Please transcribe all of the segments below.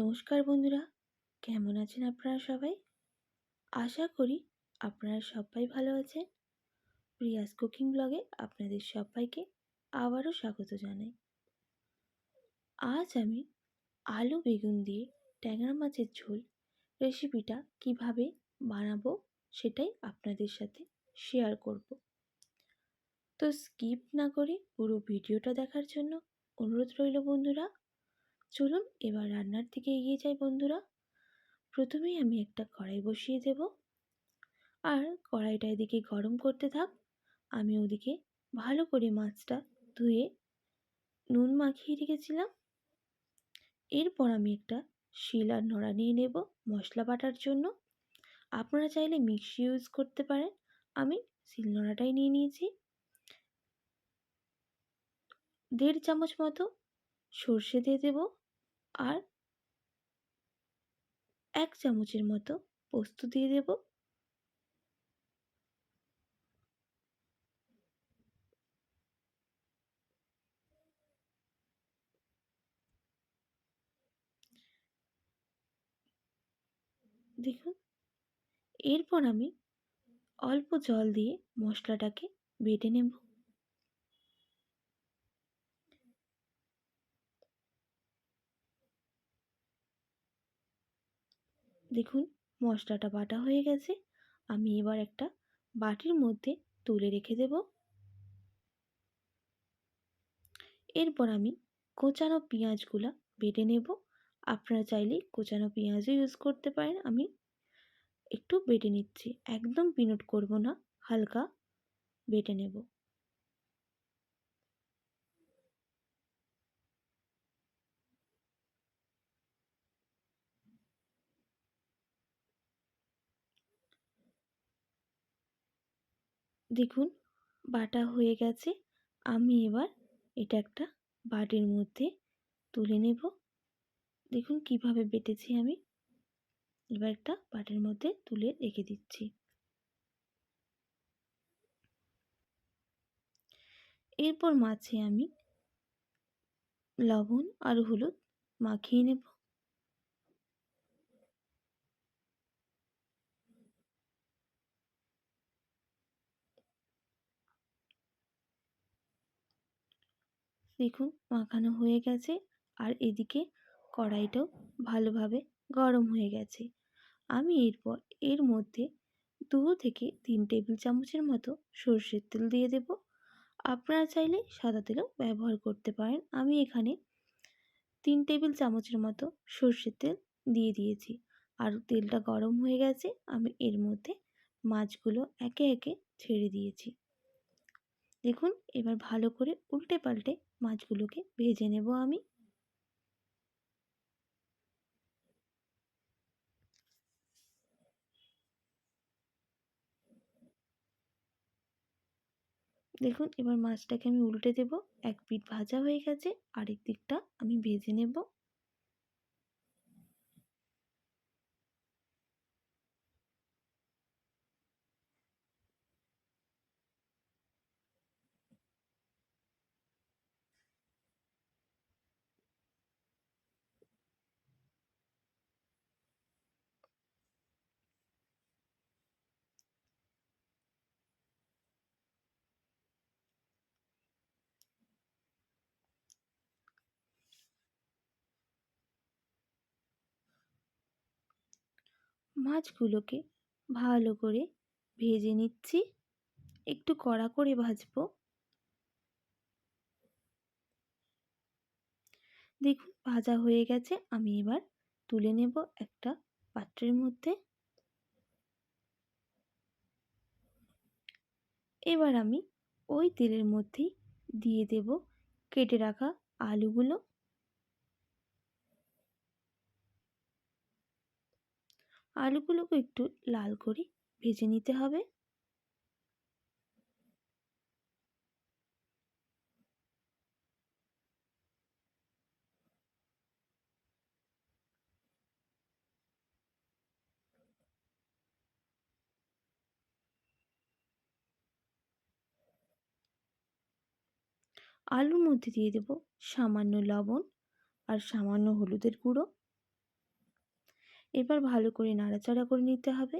নমস্কার বন্ধুরা, কেমন আছেন আপনারা সবাই? আশা করি আপনারা সবাই ভালো আছেন। প্রিয়াস কুকিং ব্লগে আপনাদের সবাইকে আবারও স্বাগত জানাই। আজ আমি আলু বেগুন দিয়ে ট্যাংরা মাছের ঝোল রেসিপিটা কীভাবে বানাবো সেটাই আপনাদের সাথে শেয়ার করব। তো স্কিপ না করে পুরো ভিডিওটা দেখার জন্য অনুরোধ রইল বন্ধুরা। চলুন এবার রান্নার দিকে এগিয়ে যাই, বন্ধুরা। প্রথমেই আমি একটা কড়াই বসিয়ে দেব। আর কড়াইটা এদিকে গরম করতে থাক। আমি ওদিকে ভালো করে মাছটা ধুয়ে নুন মাখিয়ে রেখেছিলাম। এরপর আমি একটা শিল আর নড়া নিয়ে নেব মশলা বাটার জন্য। আপনারা চাইলে মিক্সি ইউজ করতে পারেন। আমি শিল নোড়াটাই নিয়ে নিয়েছি। দেড় চামচ মতো সর্ষে দিয়ে দেবো আর এক চামচের মতো পোস্ত দিয়ে দেব। দেখুন, এরপর আমি অল্প জল দিয়ে মশলাটাকে বেটে নেব। দেখুন, মশলাটা বাটা হয়ে গেছে। আমি এবার একটা বাটির মধ্যে তুলে রেখে দেব। এরপর আমি কোচানো পেঁয়াজগুলো বেটে নেব। আপনারা চাইলে কোচানো পেঁয়াজও ইউজ করতে পারেন। আমি একটু বেটে নিচ্ছি। একদম পিনট করব না, হালকা বেটে নেব। দেখুন, বাটা হয়ে গেছে। আমি এবার এটা একটা বাটির মধ্যে তুলে নেব। দেখুন কীভাবে বেটেছি আমি। এবার একটা বাটির মধ্যে তুলে রেখে দিচ্ছি। এরপর মাছে আমি লবণ আর হলুদ মাখিয়ে নেব। দেখুন, মাখানো হয়ে গেছে আর এদিকে কড়াইটাও ভালোভাবে গরম হয়ে গেছে। আমি এরপর এর মধ্যে দু থেকে তিন টেবিল চামচের মতো সর্ষের তেল দিয়ে দেব। আপনারা চাইলে সাদা তেলও ব্যবহার করতে পারেন। আমি এখানে তিন টেবিল চামচের মতো সর্ষের তেল দিয়ে দিয়েছি। আর তেলটা গরম হয়ে গেছে, আমি এর মধ্যে মাছগুলো একে একে ছেড়ে দিয়েছি। দেখুন, এবার ভালো করে উল্টে পাল্টে মাছগুলোকে ভেজে নেব আমি। দেখুন, এবার মাছটাকে আমি উল্টে দেব। এক পিঠ ভাজা হয়ে গেছে, আরেক দিকটা আমি ভেজে নেব। মাছগুলোকে ভালো করে ভেজে নিচ্ছি। একটু কড়া করে ভাজবো। দেখুন, ভাজা হয়ে গেছে। আমি এবার তুলে নেব একটা পাত্রের মধ্যে। এবার আমি ওই তেলের মধ্যেই দিয়ে দেব কেটে রাখা আলুগুলো। আলুগুলোকে একটু লাল করে ভেজে নিতে হবে। আলুর মধ্যে দিয়ে দেব সামান্য লবণ আর সামান্য হলুদের গুঁড়ো। এবার ভালো করে নাড়াচাড়া করে নিতে হবে।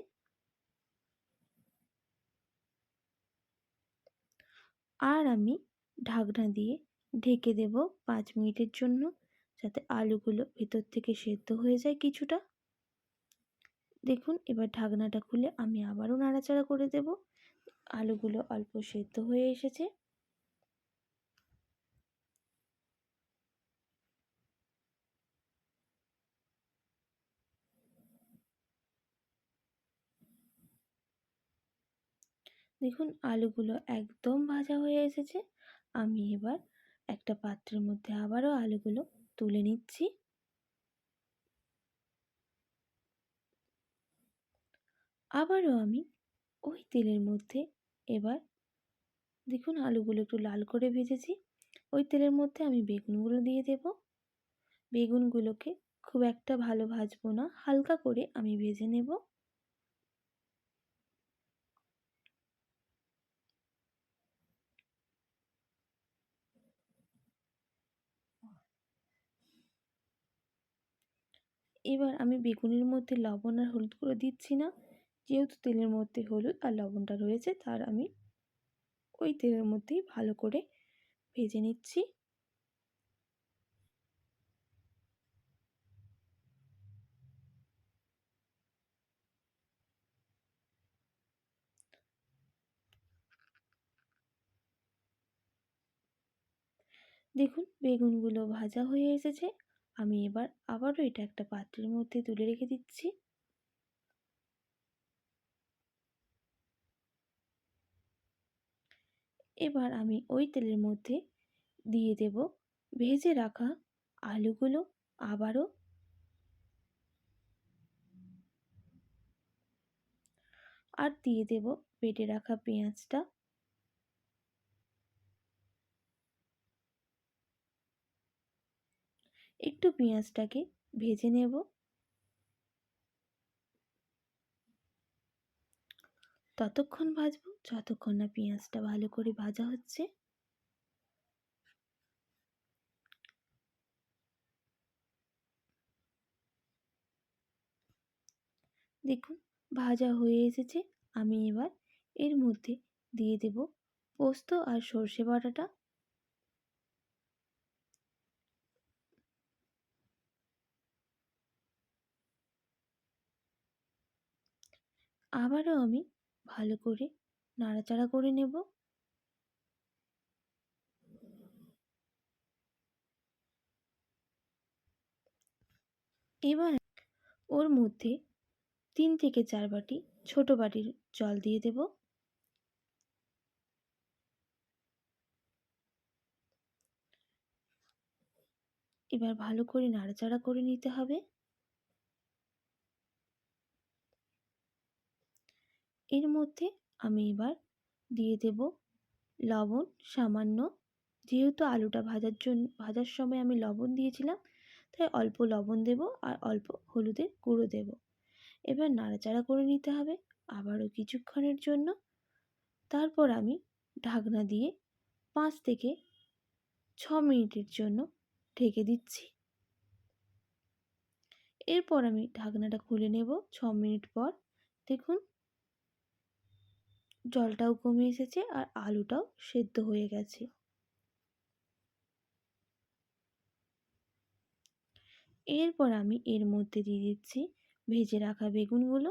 আর আমি ঢাকনা দিয়ে ঢেকে দেব পাঁচ মিনিটের জন্য, যাতে আলুগুলো ভেতর থেকে সেদ্ধ হয়ে যায় কিছুটা। দেখুন, এবার ঢাকনাটা খুলে আমি আবারও নাড়াচাড়া করে দেব। আলুগুলো অল্প সেদ্ধ হয়ে এসেছে। দেখুন, আলুগুলো একদম ভাজা হয়ে এসেছে। আমি এবার একটা পাত্রের মধ্যে আবারও আলুগুলো তুলে নিচ্ছি। আবারও আমি ওই তেলের মধ্যে এবার দেখুন, আলুগুলো একটু লাল করে ভেজেছি। ওই তেলের মধ্যে আমি বেগুনগুলো দিয়ে দেব। বেগুনগুলোকে খুব একটা ভালো ভাজবো না, হালকা করে আমি ভেজে নেব। এবার আমি বেগুনের মধ্যে লবণ আর হলুদ করে দিচ্ছি না। যেহেতু তেলের মধ্যে হলুদ আর লবণটা রয়েছে, তার আমি ওই তেলের মধ্যেই ভালো করে ভেজে নিচ্ছি। দেখুন, বেগুনগুলো ভাজা হয়ে এসেছে। আমি এবার আবারও এটা একটা পাত্রের মধ্যে তুলে রেখে দিচ্ছি। এবার আমি ওই তেলের মধ্যে দিয়ে দেব ভেজে রাখা আলুগুলো আবারও। আর দিয়ে দেব বেটে রাখা পেঁয়াজটা। একটু পেঁয়াজটাকে ভেজে নেব। ততক্ষণ ভাজবো, যতক্ষণ না পেঁয়াজটা ভালো করে ভাজা হচ্ছে। দেখুন, ভাজা হয়ে এসেছে। আমি এবার এর মধ্যে দিয়ে দেব পোস্ত আর সর্ষে বাটাটা। আবারও আমি ভালো করে নাড়াচাড়া করে নেব। এবার ওর মধ্যে তিন থেকে চার বাটি ছোট বাটির জল দিয়ে দেব। এবার ভালো করে নাড়াচাড়া করে নিতে হবে। মধ্যে আমি এবার দিয়ে দেব লবণ সামান্য। যেহেতু আলুটা ভাজার জন্য, ভাজার সময় আমি লবণ দিয়েছিলাম, তাই অল্প লবণ দেব আর অল্প হলুদের গুঁড়ো দেব। এবার নাড়াচাড়া করে নিতে হবে আবারও কিছুক্ষণের জন্য। তারপর আমি ঢাকনা দিয়ে পাঁচ থেকে ছ মিনিটের জন্য ঢেকে দিচ্ছি। এরপর আমি ঢাকনাটা খুলে নেব ছ মিনিট পর। দেখুন জলটাও কমে এসেছে আর আলুটাও সেদ্ধ হয়ে গেছে। এরপর আমি এর মধ্যে দিয়ে দিচ্ছি ভেজে রাখা বেগুনগুলো।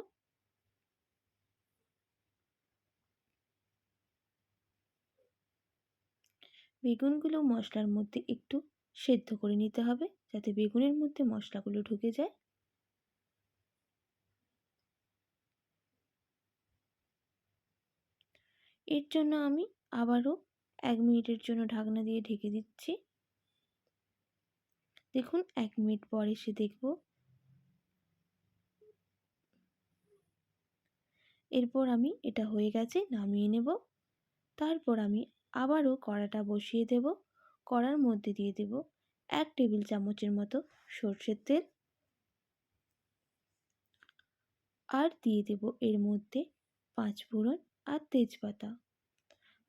বেগুনগুলো মশলার মধ্যে একটু সেদ্ধ করে নিতে হবে যাতে বেগুনের মধ্যে মশলাগুলো ঢুকে যায়। এর জন্য আমি আবারও এক মিনিটের জন্য ঢাকনা দিয়ে ঢেকে দিচ্ছি। দেখুন, এক মিনিট পর এসে দেখব। এরপর আমি এটা হয়ে গেছে, নামিয়ে নেব। তারপর আমি আবারও কড়াটা বসিয়ে দেব। কড়ার মধ্যে দিয়ে দেব এক টেবিল চামচের মতো সর্ষের তেল। আর দিয়ে দেব এর মধ্যে পাঁচ ফোড়ন আর তেজপাতা।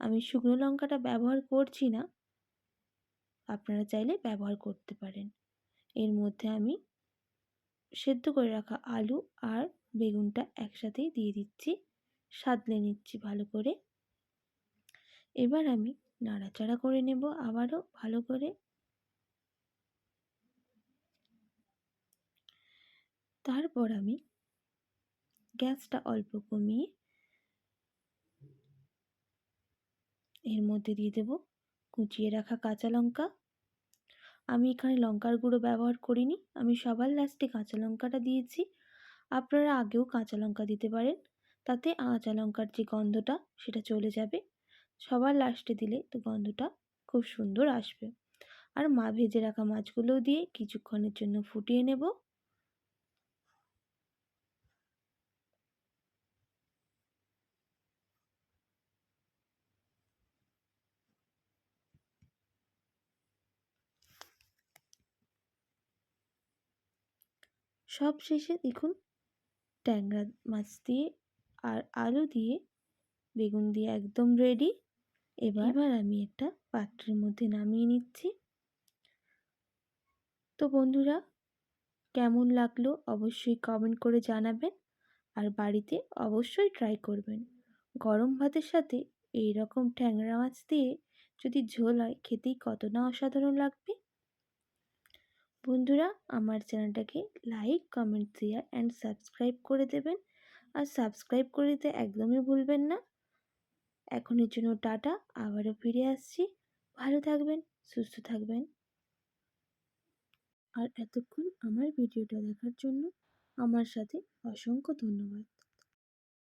আমি শুকনো লঙ্কাটা ব্যবহার করছি না। আপনারা চাইলে ব্যবহার করতে পারেন। এর মধ্যে আমি সেদ্ধ করে রাখা আলু আর বেগুনটা একসাথেই দিয়ে দিচ্ছি। সাদলে নিচ্ছি ভালো করে। এবার আমি নাড়াচাড়া করে নেব আবারও ভালো করে। তারপর আমি গ্যাসটা অল্প কমিয়ে এর মধ্যে দিয়ে দেব কুচিয়ে রাখা কাঁচা লঙ্কা। আমি এখানে লঙ্কার গুঁড়ো ব্যবহার করিনি, আমি সবার লাস্টে কাঁচা লঙ্কাটা দিয়েছি। আপনারা আগেও কাঁচা লঙ্কা দিতে পারেন, তাতে কাঁচা লঙ্কার যে গন্ধটা সেটা চলে যাবে। সবার লাস্টে দিলে তো গন্ধটা খুব সুন্দর আসবে। আর মা ভেজে রাখা মাছগুলোও দিয়ে কিছুক্ষণের জন্য ফুটিয়ে নেব। সব শেষে দেখুন ট্যাংরা মাছ দিয়ে আর আলু দিয়ে বেগুন দিয়ে একদম রেডি এবার এবার আমি একটা পাত্রের মধ্যে নামিয়ে নিচ্ছি। তো বন্ধুরা কেমন লাগল অবশ্যই কমেন্ট করে জানাবেন আর বাড়িতে অবশ্যই ট্রাই করবেন। গরম ভাতের সাথে এই রকম ট্যাংরা মাছ দিয়ে যদি ঝোল হয় খেতেই কত না অসাধারণ লাগবে। বন্ধুরা, আমার চ্যানেলটাকে like comment share and subscribe করে দেবেন। আর সাবস্ক্রাইব করে দিতে একদমই ভুলবেন না। এখনের জন্য টাটা, আবারও ফিরে আসছি। ভালো থাকবেন, সুস্থ থাকবেন। আর এতক্ষণ আমার ভিডিওটা দেখার জন্য আমার সাথে অসংখ্য ধন্যবাদ।